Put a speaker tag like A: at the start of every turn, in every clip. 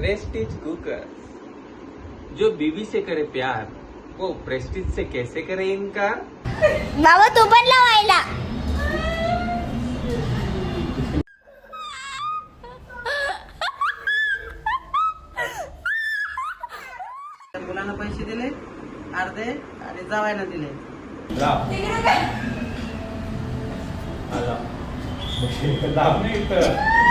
A: Prestige cooker. जो बीवी से करे प्यार वो प्रेस्टीज से कैसे करे इनकार
B: बाबा तू पण लावायला
C: मुलांना पैसे दिले अर्धे आणि जावायला दिले.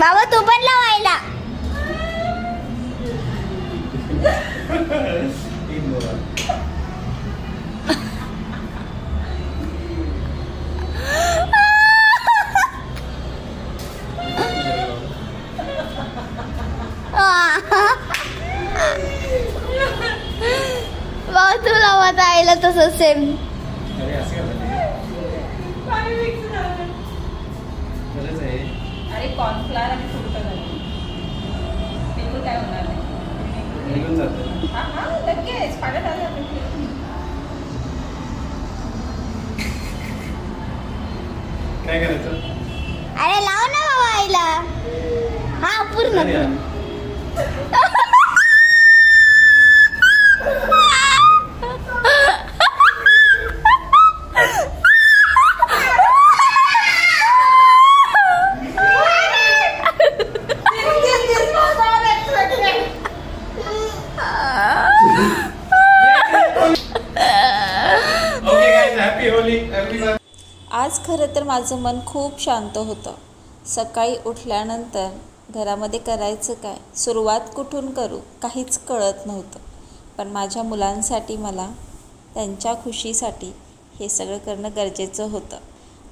B: बाबा तू पण लावायला. बाबा तू लावत आईला तसं सेम
D: अरे कॉर्नफ्लावर आणि फ्रूट बिलकुल काय होणार नाही. हा हा लगेच. पाण्यात आलं आपण
A: काय करायचं?
B: अरे लाव ना बाबा आईला. हा पूर्ण.
D: आज खरं तर माझं मन खूप शांत होतं. सकाळी उठल्यानंतर घरामध्ये करायचं काय सुरुवात कुठून करू काहीच कळत नव्हतं. पण माझ्या मुलांसाठी मला त्यांच्या खुशीसाठी हे सगळं करणं गरजेचं होतं.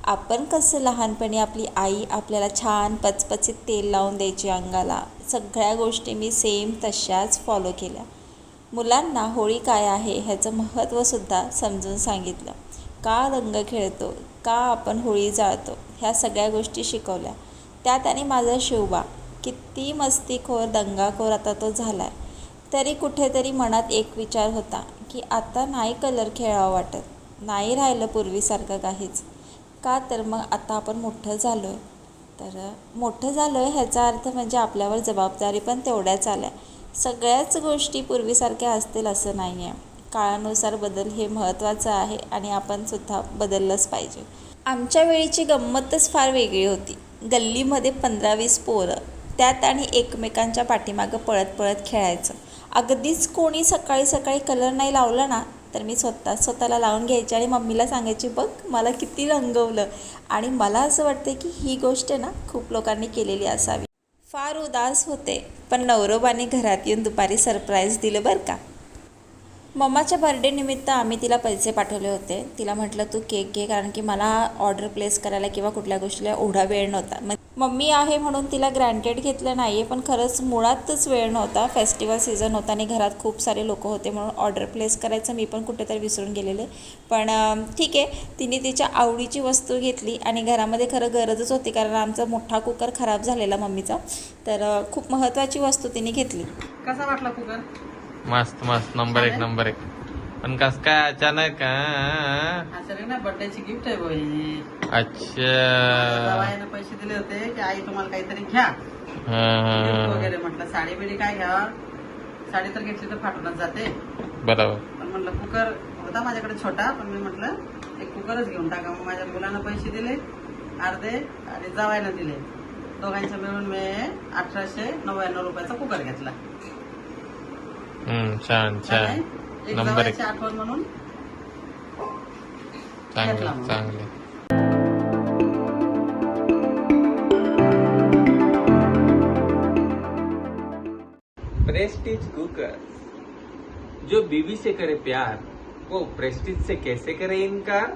D: आपण कसं लहानपणी आपली आई आपल्याला छान पचपचीत तेल लावून द्यायची अंगाला सगळ्या गोष्टी मी सेम तशाच फॉलो केल्या. मुलांना होळी काय आहे ह्याचं महत्त्वसुद्धा समजून सांगितलं. का रंग खेळतो का आपण होळी जाळतो ह्या सगळ्या गोष्टी शिकवल्या. त्यात आणि माझा शिवबा किती मस्तीखोर दंगाखोर आता तो झाला आहे तरी कुठेतरी मनात एक विचार होता की आता नाही कलर खेळावं वाटत नाही राहिलं पूर्वीसारखं काहीच. का तर मग आता आपण मोठं झालो आहे तर मोठं झालो आहे ह्याचा अर्थ म्हणजे आपल्यावर जबाबदारी पण तेवढ्याच आल्या. सगळ्याच गोष्टी पूर्वीसारख्या असतील असं नाही आहे काळानुसार बदल हे महत्त्वाचं आहे आणि आपण सुद्धा बदललंच पाहिजे. आमच्या वेळीची गंमतच फार वेगळी होती. गल्लीमध्ये पंधरा वीस पोरं त्यात आणि एकमेकांच्या पाठीमागं पळत पळत खेळायचं. अगदीच कोणी सकाळी सकाळी कलर नाही लावला ना तर मी स्वतः स्वतःला लावून घ्यायची आणि मम्मीला सांगायची बघ मला किती रंगवलं. आणि मला असं वाटतं की ही गोष्ट ना खूप लोकांनी केलेली असावी. फार उदास होते पण नवरोबाने घरात येऊन दुपारी सरप्राईज दिलं बरं का? मम्माच्या बर्थडे निमित्त आम्ही तिला पैसे पाठवले होते. तिला म्हटलं तू केक घे कारण की मला ऑर्डर प्लेस करायला किंवा कुठल्या गोष्टीला एवढा वेळ नव्हता. मग मम्मी आहे म्हणून तिला ग्रँटेड घेतलं नाही आहे पण खरंच मुळातच वेळ नव्हता. फेस्टिवल सीझन होता आणि घरात खूप सारे लोक होते म्हणून ऑर्डर प्लेस करायचं मी पण कुठेतरी विसरून गेलेले. पण ठीक आहे. तिने तिच्या आवडीची वस्तू घेतली आणि घरामध्ये खरं गरजच होती कारण आमचा मोठा कुकर खराब झालेला मम्मीचा. तर खूप महत्त्वाची वस्तू तिने घेतली.
C: कसा वाटला कुकर
A: मस्त मस्त. नंबर एक नंबर एक. पण कस काय अचानक का
C: अचानक ना बर्थडेची गिफ्ट आहे बाई
A: अच्छा.
C: पैसे दिले होते की आई तुम्हाला काहीतरी घ्या. वगैरे म्हटलं साडी बिडी काय घ्या. साडी तर घेतली तर फाटूनच जाते.
A: बरोबर.
C: पण म्हटलं कुकर होता माझ्याकडे छोटा पण मी म्हटलं एक कुकरच घेऊन टाका. मग माझ्या मुलांना पैसे दिले अर्धे आणि जावायला दिले. दोघांचे मिळून मी अठराशे नव्याण्णव रुपयाचा कुकर घेतला.
A: छान छान. नंबर एक.
C: जावायची आठवण म्हणून
A: चांगले. चांगले. प्रेस्टीज कुकर जो बीवी से करे प्यार वो प्रेस्टीज से कैसे करे इनकार?